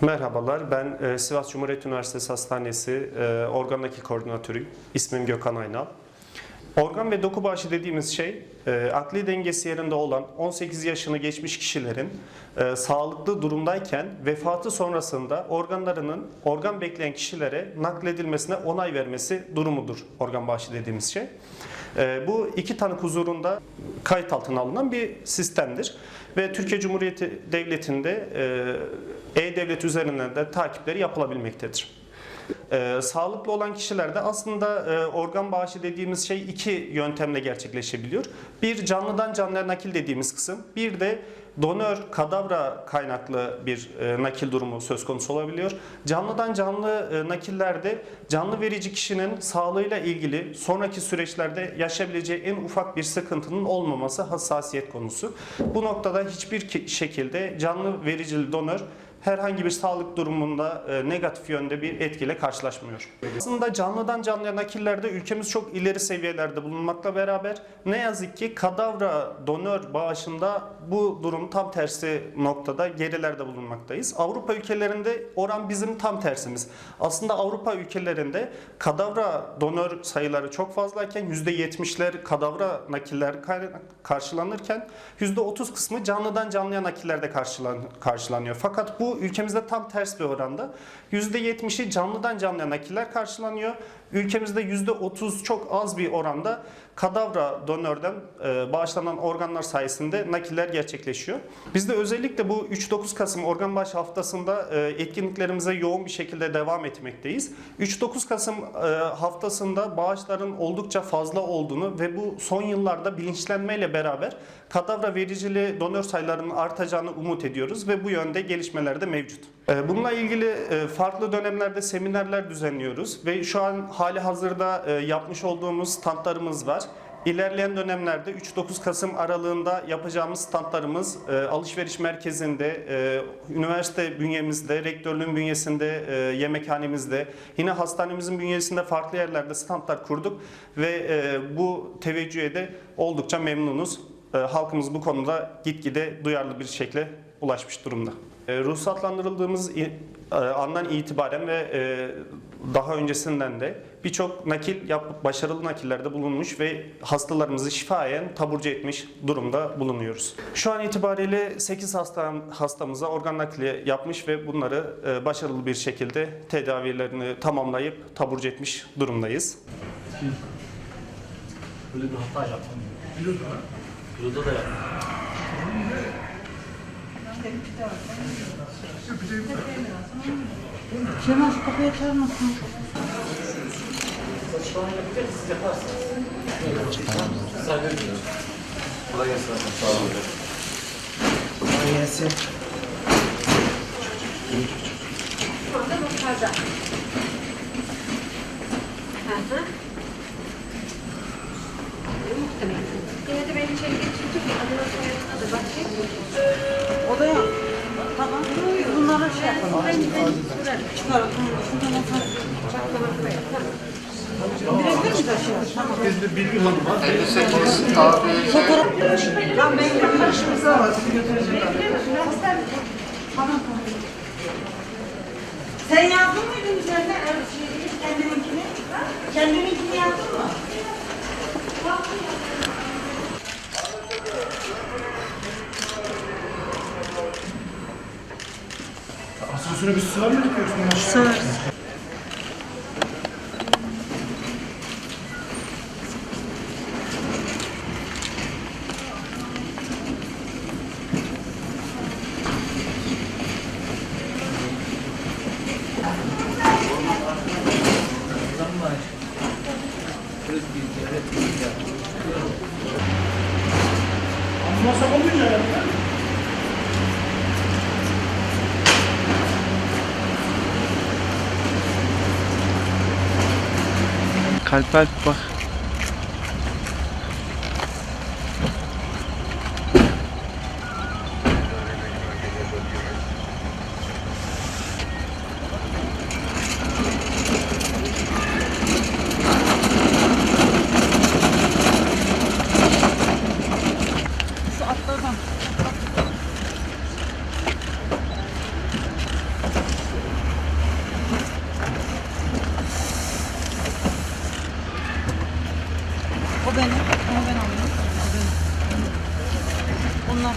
Merhabalar, ben e, Sivas Cumhuriyet Üniversitesi Hastanesi e, organ nakil koordinatörüyüm. İsmim Gökhan Aynal. Organ ve doku bağışı dediğimiz şey, e, akli dengesi yerinde olan 18 yaşını geçmiş kişilerin e, sağlıklı durumdayken vefatı sonrasında organlarının organ bekleyen kişilere nakledilmesine onay vermesi durumudur organ bağışı dediğimiz şey. E, bu iki tanık huzurunda kayıt altına alınan bir sistemdir. Ve Türkiye Cumhuriyeti Devleti'nde E-Devlet üzerinden de takipleri yapılabilmektedir. Ee, sağlıklı olan kişilerde aslında e, organ bağışı dediğimiz şey iki yöntemle gerçekleşebiliyor. Bir canlıdan canlıya nakil dediğimiz kısım, bir de donör kadavra kaynaklı bir e, nakil durumu söz konusu olabiliyor. Canlıdan canlı e, nakillerde canlı verici kişinin sağlığıyla ilgili sonraki süreçlerde yaşayabileceği en ufak bir sıkıntının olmaması hassasiyet konusu. Bu noktada hiçbir ki- şekilde canlı vericili donör herhangi bir sağlık durumunda e, negatif yönde bir etkiyle karşılaşmıyor. Aslında canlıdan canlıya nakillerde ülkemiz çok ileri seviyelerde bulunmakla beraber ne yazık ki kadavra donör bağışında bu durum tam tersi noktada gerilerde bulunmaktayız. Avrupa ülkelerinde oran bizim tam tersimiz. Aslında Avrupa ülkelerinde kadavra donör sayıları çok fazlayken %70'ler kadavra nakiller karşılanırken %30 kısmı canlıdan canlıya nakillerde karşılan, karşılanıyor. Fakat bu ülkemizde tam ters bir oranda. %70'i canlıdan canlıya nakiller karşılanıyor. Ülkemizde %30 çok az bir oranda kadavra donörden e, bağışlanan organlar sayesinde nakiller gerçekleşiyor. Biz de özellikle bu 3-9 Kasım organ bağış haftasında e, etkinliklerimize yoğun bir şekilde devam etmekteyiz. 3-9 Kasım e, haftasında bağışların oldukça fazla olduğunu ve bu son yıllarda bilinçlenmeyle beraber kadavra vericili donör sayılarının artacağını umut ediyoruz ve bu yönde gelişmeler de mevcut. E, Bununla ilgili e, farklı dönemlerde seminerler düzenliyoruz ve şu an hali hazırda e, yapmış olduğumuz standlarımız var. İlerleyen dönemlerde 3-9 Kasım aralığında yapacağımız standlarımız e, alışveriş merkezinde, e, üniversite bünyemizde, rektörlüğün bünyesinde, yemekhanemizde, yine hastanemizin bünyesinde farklı yerlerde standlar kurduk ve bu teveccühe de oldukça memnunuz. Halkımız bu konuda gitgide duyarlı bir şekilde ulaşmış durumda. E, ruhsatlandırıldığımız andan itibaren ve daha öncesinden de birçok nakil yapıp başarılı nakillerde bulunmuş ve hastalarımızı şifayen taburcu etmiş durumda bulunuyoruz. Şu an itibariyle 8 hasta, hastamıza organ nakli yapmış ve bunları e, başarılı bir şekilde tedavilerini tamamlayıp taburcu etmiş durumdayız. Böyle bir hata yaptım. Burada da yaptım. Cemal şu kapıyı açar mısın? An yapacak siz yaparsınız. Saygı duyuyorum. Kolay gelsin. Sağ olun. Şu anda notlarda. Hı hı. Bunları şey yapalım. Ben ben Çıkaralım. Şuradan atalım. Baklamasına yap. Tamam. Bizde Bilgin Hanım var. 58 abi Fotoğraf. Lan ben de bir işimiz var. Sizi götürecek. Tamam tamam. Sen yazdın mıydın üzerine kendininkini? Kendininkini yazdın mı? Asansöre bir sığar mı diyorsun? Sığır. Ambulans olmayacak herhalde. Jalpalpa. benim. Ama ben almıyorum. Onlar.